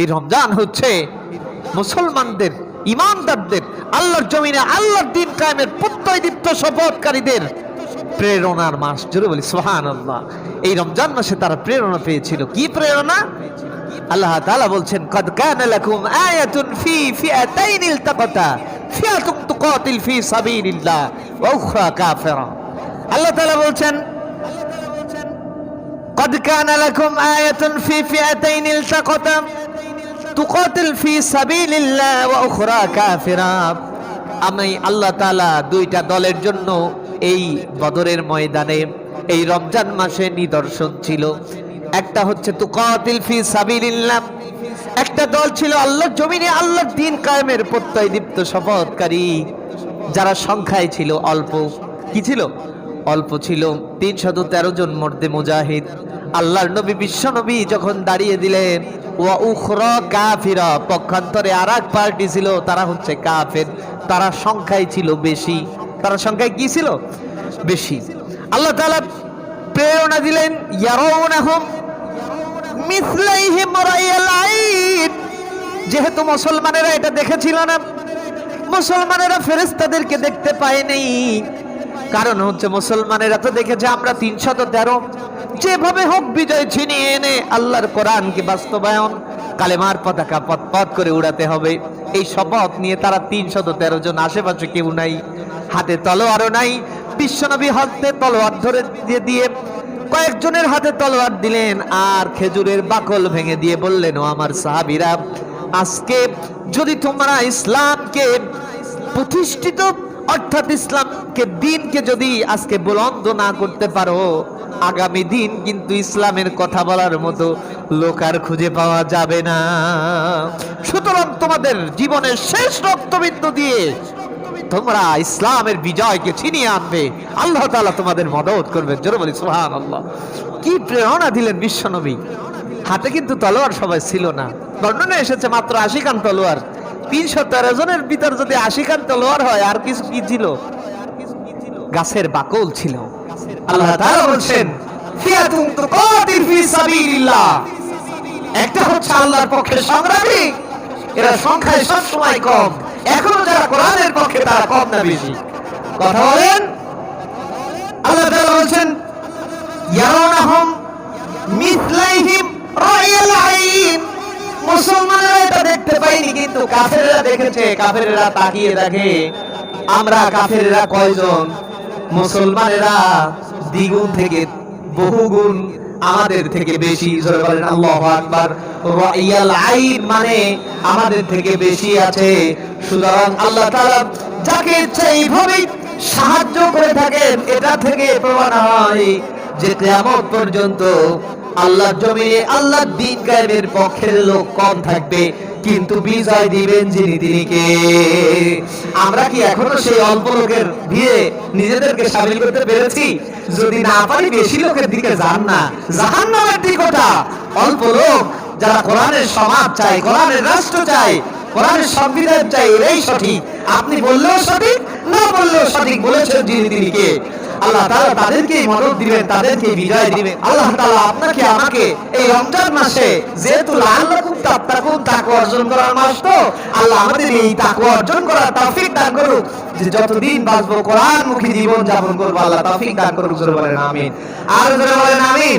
এই রমজান হচ্ছে মুসলমানদের, ইমানদারদের, আল্লাহর জমিনে আল্লাহর দিন কায়েমের প্রত্যয় দীপ্ত শপথকারীদের প্রেরণার মাস। জুড়ে বলি সোহান আল্লাহ এই রমজান মাসে তারা প্রেরণা পেয়েছিল। কি প্রেরণা? আল্লাহ তাআলা বলছেন, কদ কানা লাকুম আয়াতুন ফি ফিআতাইন ইলতাকাতা ফিআতুন তুকাতিল ফি সাবিলিল্লাহ ওয়া উখরা কাফিরা। আল্লাহ তাআলা বলছেন قد كان لكم آية في فئتين التقتا تقاتل في سبيل الله وأخرى كافرة আমি আল্লাহ তাআলা দুইটা দলের জন্য এই বদরের ময়দানে এই রমজান মাসে নিদর্শন ছিল একটা হচ্ছে তুকাতিল ফি সাবিলিল্লাহ একটা দল ছিল আল্লাহর জমিনে আল্লাহর দিন কায়েমের প্রত্যয় দীপ্ত শপথকারী যারা সংখ্যায় ছিল অল্প কি ছিল অল্প ছিল তিনশত তেরো জন মর্দে মুজাহিদ আল্লাহর নবী, বিশ্ব নবী যখন দাঁড়িয়ে দিলেন পক্ষান্তরে আর এক পার্টি ছিল, তারা হচ্ছে কাফের। তারা সংখ্যায় ছিল বেশি। তারা সংখ্যায় কি ছিল? বেশি। আল্লাহ তাআলা প্রেরণা দিলেন যেহেতু মুসলমানেরা এটা দেখেছিল না, মুসলমানেরা ফেরেস্তাদেরকে দেখতে পায়নি। কারণ হচ্ছে মুসলমানেরা তো দেখেছে, আমরা তিনশত তেরো যেভাবে হোক বিজয় ছিনিয়ে এনে আল্লাহর কোরআনকে বাস্তবায়ন, কালেমার পতাকা পথ করে উড়াতে হবে। এই শপথ নিয়ে তারা তিনশত তেরো জন আশেপাশে কেউ নাই, হাতে তলোয়ারও নাই। বিশ্বনবী হাতে তলোয়ার ধরে দিয়ে দিয়ে কয়েকজনের হাতে তলোয়ার দিলেন আর খেজুরের বাকল ভেঙে দিয়ে বললেন, ও আমার সাহাবিরা, আজকে যদি তোমরা ইসলামকে প্রতিষ্ঠিত অর্থাৎ ইসলামকে দিনকে যদি আজকে বুলন্দ না করতে পারো, আগামী দিন কিন্তু ইসলামের কথা বলার মতো লোক আর খুঁজে পাওয়া যাবে না। সুতরাং তোমাদের জীবনের শেষ রক্তবিন্দু দিয়ে তোমরা ইসলামের বিজয়কে ছিনিয়ে আনবে। আল্লাহ তাআলা তোমাদের মদত করবে জোরে বলি সুহান আল্লাহ কি প্রেরণা দিলেন বিশ্বনবী হাতে কিন্তু তলোয়ার সবাই ছিল না। বর্ণনা এসেছে মাত্র আশি খান তলোয়ার। তিনশো তেরো জনের ভিতর যদি আশি খান তলোয়ার হয়, আর কিছু কি ছিল? গাছের বাকল ছিল। আল্লাহ তাআলা বলছেন একটা হচ্ছে আল্লাহর পক্ষে সংগ্রামী, এরা সংখ্যায় সব সময় কম। এখনও যারা কোরআনের পক্ষে, তারা কম না বেশি। কথা বলেন? আল্লাহ তাআলা বলছেন এটা দেখতে পাইনি, কিন্তু দেখেছে তাকিয়ে দেখে। আমরা কয়জন? মুসলমানেরা দ্বিগুণ থেকে বহুগুণ, আমাদের থেকে বেশি মানে আমাদের থেকে বেশি আছে। সুতরাং আল্লাহ যাকে ইচ্ছা এইভাবেই সাহায্য করে থাকেন, এটা থেকে প্রমাণ হয় যে কিয়ামত পর্যন্ত আল্লাহর জমিনে আল্লাহর দিন কায়েমের পক্ষের লোক কম থাকবে, কিন্তু বিজয় দিবেন যিনি, তিনি কে? আমরা কি এখনও সেই অল্প লোকের ভিড়ে নিজেদেরকে সামিল করতে পেরেছি? যদি না পারি বেশি লোকের দিকে যান না। জাহান্নামের দিক ওটা অল্প লোক যারা কোরআনের সমাজ চায়, কোরআনের রাষ্ট্র চায়, কোরআনের সংবিধান চাই এরাই সঠিক। আপনি বললেও সঠিক, না বললেও সঠিক বলেছেন যিনি, তিনি কে? আল্লাহ তাআলা তাদেরকে মদত দিবেন তাদেরকে বিজয় দিবেন। আল্লাহ তাআলা আপনাকে, আমাকে এই রমজান মাসে যেহেতু লাআল্লাকুম তাত্তাকুন তাকওয়া অর্জন করার মাস তো, আল্লাহ আমাদের এই তাকওয়া অর্জন করার তৌফিক দান করুক। যে যতদিন বাঁচবো কোরআন মুখী জীবন যাপন করব, আল্লাহ তৌফিক দান করুক, জোরে বলেন, আমিন। আর জোরে বলেন, আমিন।